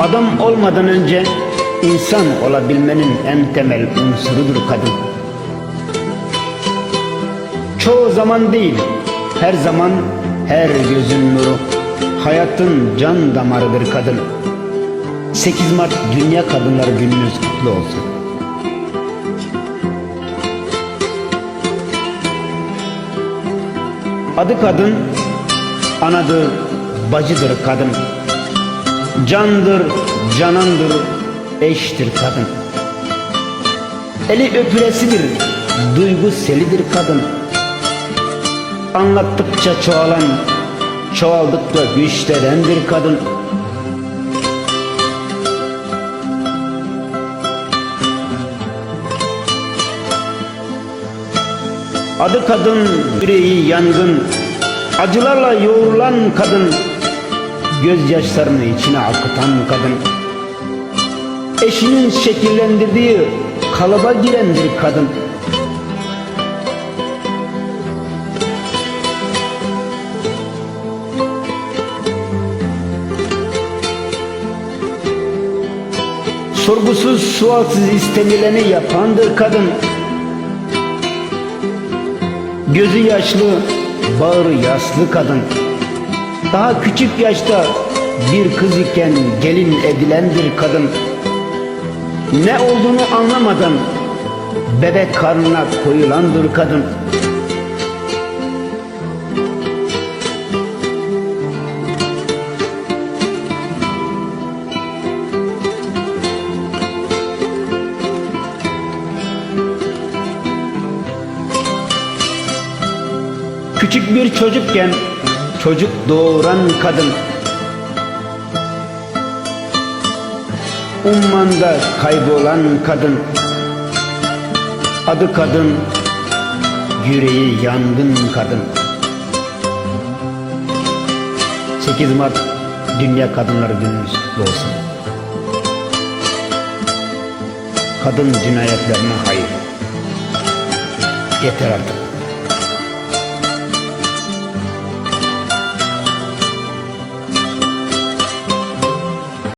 Adam olmadan önce insan olabilmenin en temel unsurudur kadın. Çoğu zaman değil, her zaman her gözün nuru, hayatın can damarıdır kadın. 8 Mart Dünya Kadınlar Gününüz kutlu olsun. Adı kadın, anadır, bacıdır kadın. Candır, canandır, eştir kadın. Eli öpülesidir, duygu selidir kadın. Anlattıkça çoğalan, çoğaldıkça güçlenendir kadın. Adı kadın, yüreği yangın, acılarla yoğrulan kadın, gözyaşlarını içine akıtan kadın. Eşinin şekillendirdiği kalıba girendir kadın. Sorgusuz sualsız istenileni yapandır kadın. Gözü yaşlı, bağrı yaslı kadın. Daha küçük yaşta bir kız iken gelin edilendir kadın. Ne olduğunu anlamadan bebek karnına koyulandır kadın. Küçük bir çocukken çocuk doğuran kadın. Ummanda kaybolan kadın. Adı kadın, yüreği yangın kadın. 8 Mart Dünya Kadınları Günümüz olsun. Kadın cinayetlerine hayır. Yeter artık.